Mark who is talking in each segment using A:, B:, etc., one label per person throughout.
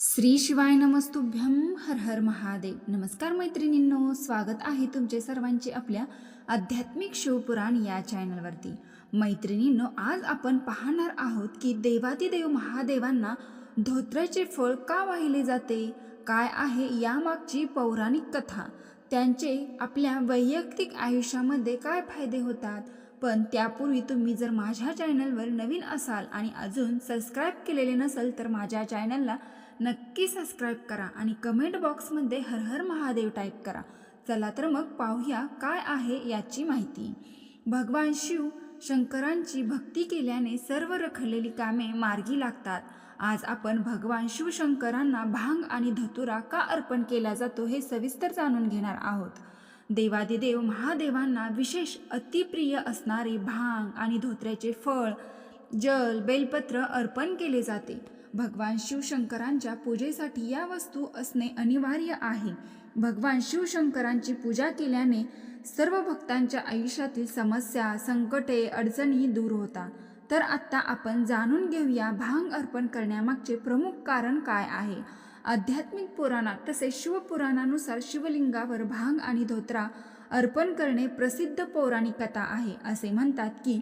A: श्री शिवाय नमस्तुभ्यम हर हर महादेव. नमस्कार मैत्रिणींनो स्वागत आहे तुमचे सर्वांचे आपल्या आध्यात्मिक शिवपुराण या चॅनलवरती. मैत्रिणींनो आज आपण पाहणार आहोत की देवातिदेव महादेवांना धोत्राचे फळ का वाहिले जाते? काय आहे यामागची पौराणिक कथा? त्यांचे आपल्या वैयक्तिक आयुष्यामध्ये काय फायदे होतात? पण त्यापूर्वी तुम्ही जर माझ्या चॅनलवर नवीन असाल आणि अजून सबस्क्राईब केलेले नसेल तर माझ्या चॅनलला नक्की सबस्क्राईब करा आणि कमेंट बॉक्समध्ये हर हर महादेव टाईप करा. चला तर मग पाहूया काय आहे याची माहिती. भगवान शिव शंकरांची भक्ती केल्याने सर्व रखडलेली कामे मार्गी लागतात. आज आपण भगवान शिवशंकरांना भांग आणि धतुरा का अर्पण केला जातो हे सविस्तर जाणून घेणार आहोत. देवादिदेव महादेवांना विशेष अतिप्रिय असणारे भांग आणि धोत्र्याचे फळ जल बेलपत्र अर्पण केले जाते. भगवान शिवशंकरांच्या पूजेसाठी या वस्तू असणे अनिवार्य आहे. भगवान शिवशंकरांची पूजा केल्याने सर्व भक्तांच्या आयुष्यातील समस्या संकटे अडचणी दूर होतात. तर आत्ता आपण जाणून घेऊया भांग अर्पण करण्यामागचे प्रमुख कारण काय आहे. आध्यात्मिक पुराणात तसेच शिवपुराणानुसार शिवलिंगावर भांग आणि धोत्रा अर्पण करणे प्रसिद्ध पौराणिक कथा आहे असे म्हणतात की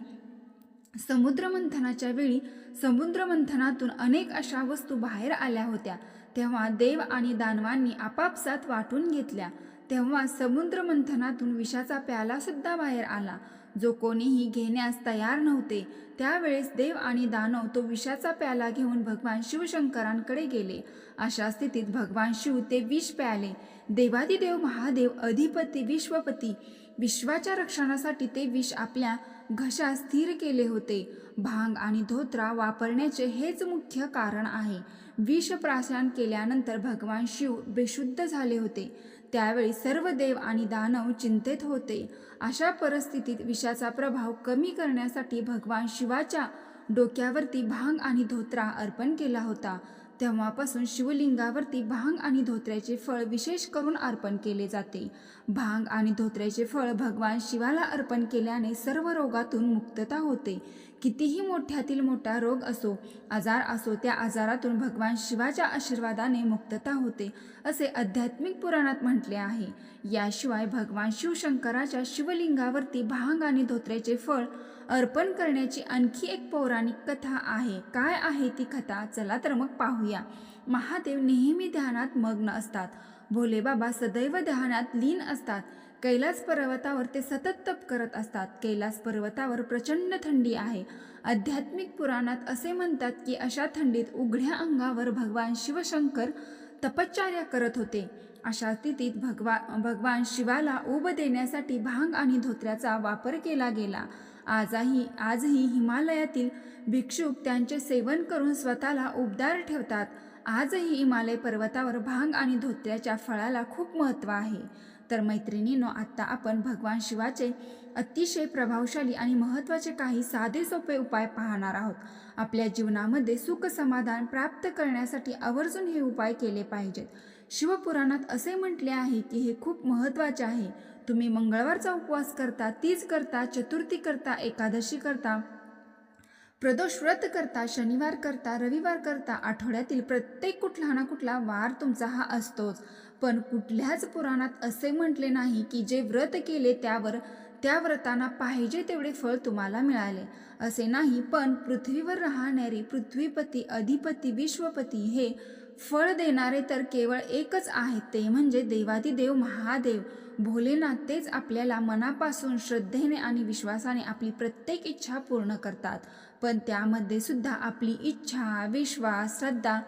A: समुद्रमंथनाच्या वेळी समुद्रमंथनातून अनेक अशा वस्तू बाहेर आल्या होत्या. तेव्हा देव आणि दानवांनी आपापसात वाटून घेतल्या. तेव्हा समुद्रमंथनातून विषाचा प्यालासुद्धा बाहेर आला. जो कोणीही घेण्यास तयार नव्हते त्यावेळेस देव आणि दानव तो विषाचा प्याला घेऊन भगवान शिवशंकरांकडे गेले. अशा स्थितीत भगवान शिव ते विष प्याले. देवादिदेव महादेव अधिपती विश्वपती विश्वाच्या रक्षणासाठी ते विष आपल्या घशा स्थिर केले होते. भांग आणि धोत्रा वापरण्याचे हेच मुख्य कारण आहे. विष प्राशन केल्यानंतर भगवान शिव बेशुद्ध झाले होते. त्यावेळी सर्व देव आणि दानव चिंतेत होते. अशा परिस्थितीत विषाचा प्रभाव कमी करण्यासाठी भगवान शिवाच्या डोक्यावरती भांग आणि धोत्रा अर्पण केला होता. तेव्हापासून शिवलिंगावरती भांग आणि धोत्र्याचे फळ विशेष करून अर्पण केले जाते. भांग आणि धोत्र्याचे फळ भगवान शिवाला अर्पण केल्याने सर्व रोगातून मुक्तता होते. कितीही मोठ्यातील मोठा रोग असो आजार असो त्या आजारातून भगवान शिवाच्या आशीर्वादाने मुक्तता होते असे आध्यात्मिक पुराणात म्हटले आहे. याशिवाय भगवान शिवशंकराच्या शिवलिंगावरती भांग आणि धोत्र्याचे फळ अर्पण करण्याची आणखी एक पौराणिक कथा आहे. काय आहे ती कथा? चला तर मग पाहूया. महादेव नेहमी ध्यानात मग्न असतात. भोले बाबा सदैव ध्यानात लीन असतात. कैलास पर्वतावर ते सतत तप करत असतात. कैलास पर्वतावर प्रचंड थंडी आहे. आध्यात्मिक पुराणात असे म्हणतात की अशा थंडीत उघड्या अंगावर भगवान शिवशंकर तपश्चर्या करत होते. अशा स्थितीत भगवा भगवान शिवाला उब देण्यासाठी भांग आणि धोत्र्याचा वापर केला गेला. आजही आजही हिमालयातील भिक्षुक त्यांचे सेवन करून स्वतःला उबदार ठेवतात. आजही हिमालय पर्वतावर भांग आणि धोत्र्याच्या फळाला खूप महत्त्व आहे. तर मैत्रिणींनो आत्ता आपण भगवान शिवाचे अतिशय प्रभावशाली आणि महत्त्वाचे काही साधे सोपे उपाय पाहणार आहोत. आपल्या जीवनामध्ये सुख समाधान प्राप्त करण्यासाठी आवर्जून हे उपाय केले पाहिजेत. शिवपुराणात असे म्हटले आहे की हे खूप महत्त्वाचे आहे. तुम्ही मंगळवारचा उपवास करता तीज करता चतुर्थी करता एकादशी करता प्रदोष व्रत करता शनिवार करता रविवार करता आठवड्यातील प्रत्येक कुठला ना कुठला वार तुमचा हा असतोच. पण कुठल्याच पुराणात असे म्हटले नाही की जे व्रत केले त्यावर त्या व्रतांना पाहिजे तेवढे फळ तुम्हाला मिळाले. असे नाही पण पृथ्वीवर राहणारे पृथ्वीपती अधिपती विश्वपती हे फळ देणारे तर केवळ एकच आहेत ते म्हणजे देवादिदेव महादेव. भोलेनाथ तेच आपल्याला मनापासून श्रद्धेने आणि विश्वासाने आपली प्रत्येक इच्छा पूर्ण करतात. पण त्यामध्ये सुद्धा आपली इच्छा विश्वास श्रद्धा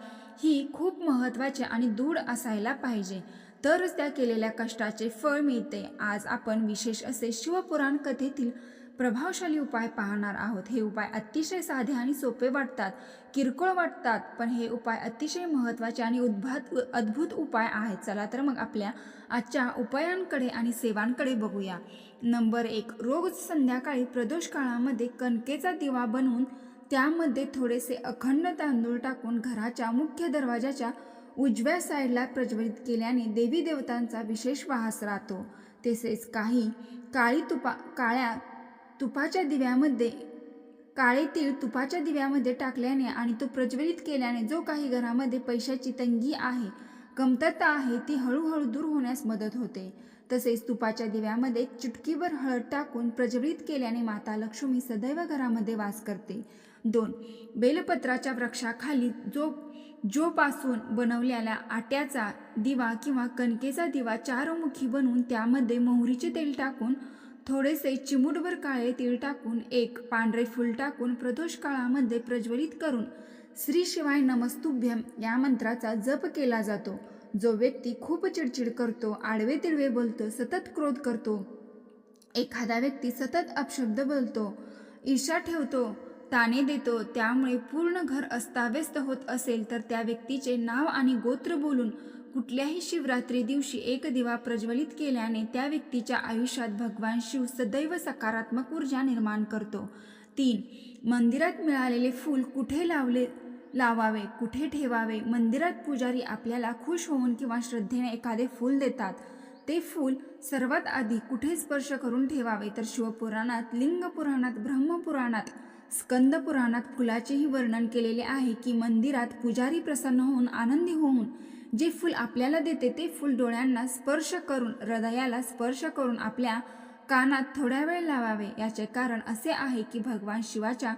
A: ही खूप महत्त्वाची आणि दृढ असायला पाहिजे. तरच त्या केलेल्या कष्टाचे फळ मिळते. आज आपण विशेष असे शिवपुराण कथेतील प्रभावशाली उपाय पाहणार आहोत. हे उपाय अतिशय साधे आणि सोपे वाटतात. किरकोळ वाटतात पण हे उपाय अतिशय महत्त्वाचे आणि उद्भात अद्भुत उपाय आहेत. चला तर मग आपल्या आजच्या उपायांकडे आणि सेवांकडे बघूया. नंबर एक रोज संध्याकाळी प्रदोष काळामध्ये कणकेचा दिवा बनवून त्यामध्ये थोडेसे अखंड तांदूळ टाकून घराच्या मुख्य दरवाजाच्या उजव्या साईडला प्रज्वलित केल्याने देवी देवतांचा विशेष वाहस राहतो. तसेच काही काळी तुपा काळ्या तुपाच्या दिव्यामध्ये काळे तीळ तुपाच्या दिव्यामध्ये टाकल्याने आणि तो प्रज्वलित केल्याने जो काही घरामध्ये पैशाची तंगी आहे कमतरता आहे ती हळूहळू दूर होण्यास मदत होते. तसेच तुपाच्या दिव्यामध्ये चुटकीभर हळद टाकून प्रज्वलित केल्याने माता लक्ष्मी सदैव घरामध्ये वास करते. दोन बेलपत्राच्या वृक्षाखाली जो जोपासून बनवलेल्या आट्याचा दिवा किंवा कणकेचा दिवा चारमुखी बनवून त्यामध्ये मोहरीचे तेल टाकून थोडेसे चिमूटभर काळे तीळ टाकून एक पांढरे फूल टाकून प्रदोष काळामध्ये प्रज्वलित करून श्री शिवाय नमस्तुभ्यम या मंत्राचा जप केला जातो. जो व्यक्ती खूप चिडचिड करतो आडवे तिडवे बोलतो सतत क्रोध करतो. एखादा व्यक्ती सतत अपशब्द बोलतो ईर्षा ठेवतो ताणे देतो त्यामुळे पूर्ण घर अस्ताव्यस्त होत असेल तर त्या व्यक्तीचे नाव आणि गोत्र बोलून कुठल्याही शिवरात्री दिवशी एक दिवा प्रज्वलित केल्याने त्या व्यक्तीच्या आयुष्यात भगवान शिव सदैव सकारात्मक ऊर्जा निर्माण करतो. तीन मंदिरात मिळालेले फूल कुठे लावले लावावे कुठे ठेवावे? मंदिरात पुजारी आपल्याला खुश होऊन किंवा श्रद्धेने एखादे फूल देतात. ते फूल सर्वात आधी कुठे स्पर्श करून ठेवावे? तर शिवपुराणात लिंग पुराणात ब्रह्मपुराणात स्कंद पुराणात फुलाचेही वर्णन केलेले आहे की मंदिरात पुजारी प्रसन्न होऊन आनंदी होऊन जे फूल आपल्याला देते ते फूल डोळ्यांना स्पर्श करून हृदयाला स्पर्श करून आपल्या कानात थोड्या वेळ लावावे. याचे कारण असे आहे की भगवान शिवाच्या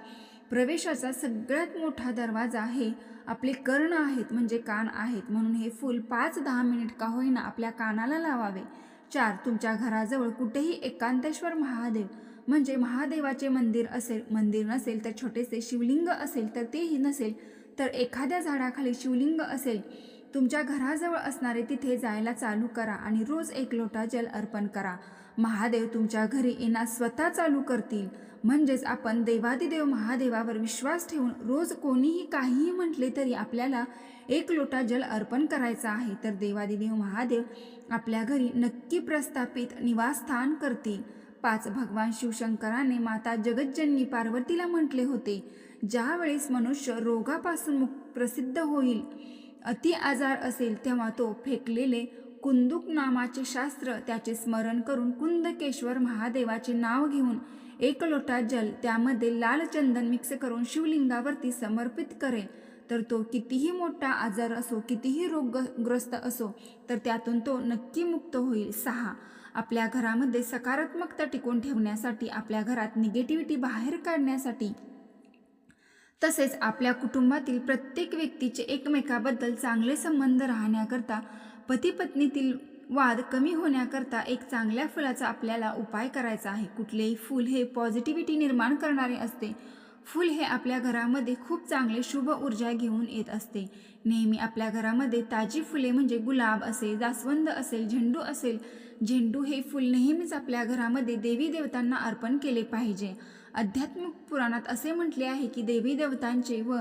A: प्रवेशाचा सगळ्यात मोठा दरवाजा हे आपले कर्ण आहेत म्हणजे कान आहेत. म्हणून हे फूल पाच दहा मिनिट का होईना आपल्या कानाला लावावे. चार तुमच्या घराजवळ कुठेही एकांतेश्वर महादेव म्हणजे महादेवाचे मंदिर असेल मंदिर नसेल तर छोटेसे शिवलिंग असेल तर तेही नसेल तर एखाद्या झाडाखाली शिवलिंग असेल तुमच्या घराजवळ असणारे तिथे जायला चालू करा आणि रोज एक लोटा जल अर्पण करा. महादेव तुमच्या घरी येण्यास स्वतः चालू करतील. म्हणजेच आपण देवादिदेव महादेवावर विश्वास ठेवून रोज कोणीही काहीही म्हटले तरी आपल्याला एक लोटा जल अर्पण करायचा आहे तर देवादिदेव महादेव आपल्या घरी नक्की प्रस्थापित निवासस्थान करतील. पाच भगवान शिवशंकराने माता जगज्जननी पार्वतीला म्हटले होते ज्यावेळेस मनुष्य रोगापासून मुक प्रसिद्ध होईल अति आजार असेल तेव्हा तो फेकलेले कुंदुक नामाचे शास्त्र त्याचे स्मरण करून कुंदकेश्वर महादेवाचे नाव घेऊन एक लोटा जल त्यामध्ये लाल चंदन मिक्स करून शिवलिंगावरती समर्पित करेल. तर तो कितीही मोठा आजार असो कितीही रोगग्रस्त असो तर त्यातून तो नक्की मुक्त होईल. सहा. आपल्या घरामध्ये सकारात्मकता टिकून ठेवण्यासाठी आपल्या घरात निगेटिव्हिटी बाहेर काढण्यासाठी तसेच आपल्या कुटुंबातील प्रत्येक व्यक्तीचे एकमेकाबद्दल चांगले संबंध राहण्याकरता पती पत्नीतील वाद कमी होण्याकरता एक चांगल्या फुलाचा आपल्याला उपाय करायचा आहे. कुठलेही फूल हे पॉझिटिव्हिटी निर्माण करणारे असते. फूल हे आपल्या घरामध्ये खूप चांगले शुभ ऊर्जा घेऊन येत असते. नेहमी आपल्या घरामध्ये ताजी फुले म्हणजे गुलाब असेल जास्वंद असेल झेंडू असेल झेंडू हे फूल नेहमीच आपल्या घरामध्ये देवी देवतांना अर्पण केले पाहिजे. अध्यात्म पुराणात असे म्हटले आहे की देवी देवतांचे व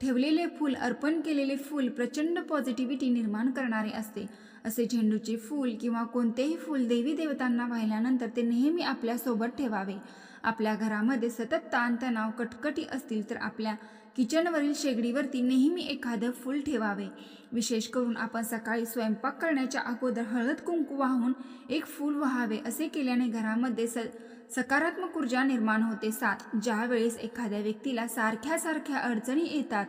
A: ठेवलेले फूल अर्पण केलेले फूल प्रचंड पॉझिटिव्हिटी निर्माण करणारे असते. असे झेंडूचे फूल किंवा कोणतेही फूल देवी देवतांना वाहिल्यानंतर ते नेहमी आपल्यासोबत ठेवावे. आपल्या घरामध्ये सतत ताणतणाव कटकटी असतील तर आपल्या किचनवरील शेगडीवरती नेहमी एखादं फूल ठेवावे. विशेष करून आपण सकाळी स्वयंपाक करण्याच्या अगोदर हळद कुंकू वाहून एक फूल व्हावे असे केल्याने घरामध्ये स सकारात्मक ऊर्जा निर्माण होते. सात ज्यावेळेस एखाद्या व्यक्तीला सारख्या सारख्या अडचणी येतात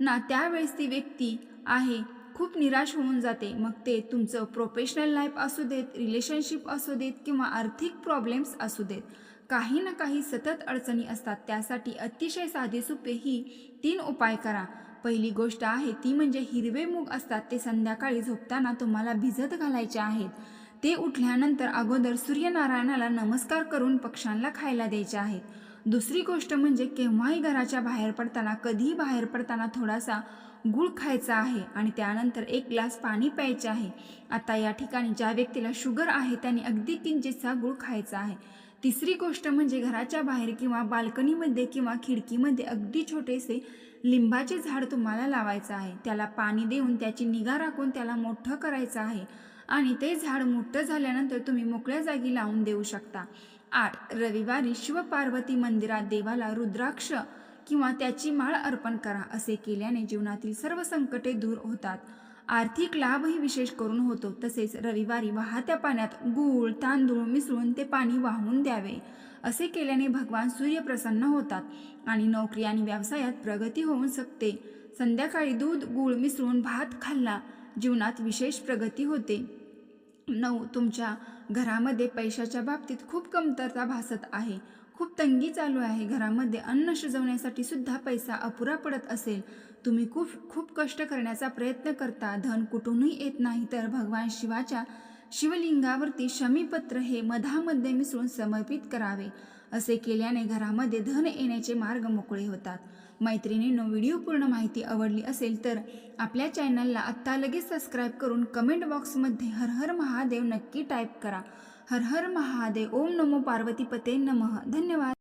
A: ना त्यावेळेस ती व्यक्ती आहे खूप निराश होऊन जाते. मग ते तुमचं प्रोफेशनल लाईफ असू देत रिलेशनशिप असू देत किंवा आर्थिक प्रॉब्लेम्स असू देत. काही ना काही सतत अडचणी असतात. त्यासाठी अतिशय साधे सोपे ही तीन उपाय करा. पहिली गोष्ट आहे ती म्हणजे हिरवे मूग असतात ते संध्याकाळी झोपताना तुम्हाला भिजत घालायचे आहेत. ते उठल्यानंतर अगोदर सूर्यनारायणाला नमस्कार करून पक्ष्यांना खायला द्यायचे आहेत. दुसरी गोष्ट म्हणजे केव्हाही घराच्या बाहेर पडताना कधीही बाहेर पडताना थोडासा गुळ खायचा आहे आणि त्यानंतर एक ग्लास पाणी प्यायचे आहे. आता या ठिकाणी ज्या व्यक्तीला शुगर आहे त्याने अगदी किंचितचा गुळ खायचा आहे. तिसरी गोष्ट म्हणजे घराच्या बाहेर किंवा बाल्कनीमध्ये किंवा खिडकीमध्ये अगदी छोटेसे लिंबाचे झाड तुम्हाला लावायचं आहे. त्याला पाणी देऊन त्याची निगा राखून त्याला मोठं करायचं आहे. आणि ते झाड मोठं झाल्यानंतर तुम्ही मोकळ्या जागी लावून देऊ शकता. आठ रविवारी शिवपार्वती मंदिरात देवाला रुद्राक्ष किंवा त्याची माळ अर्पण करा. असे केल्याने जीवनातील सर्व संकटे दूर होतात. आर्थिक लाभही विशेष करून होतो. तसेच रविवारी वाहत्या पाण्यात गूळ तांदूळ मिसळून ते पाणी वाहून द्यावे असे केल्याने भगवान सूर्य प्रसन्न होतात आणि नोकरी आणि व्यवसायात प्रगती होऊ शकते. संध्याकाळी दूध गूळ मिसळून भात खाल्ला जीवनात विशेष प्रगती होते. नऊ तुमच्या घरामध्ये पैशाच्या बाबतीत खूप कमतरता भासत आहे. खूप तंगी चालू आहे. घरामध्ये अन्न शिजवण्यासाठी सुद्धा पैसा अपुरा पडत असेल. तुम्ही खूप खूप कष्ट करण्याचा प्रयत्न करता. धन कुठूनही येत नाही तर भगवान शिवाच्या शिवलिंगावरती शमीपत्र हे मधामध्ये मिसळून समर्पित करावे असे केल्याने घरामध्ये धन येण्याचे मार्ग मोकळे होतात. मैत्रिणींनो व्हिडिओ पूर्ण माहिती आवडली असेल तर आपल्या चॅनलला आत्ता लगेच सबस्क्राईब करून कमेंट बॉक्समध्ये हर हर महादेव नक्की टाईप करा. हर हर महादेव ओम नमो पार्वती पते नमः. धन्यवाद.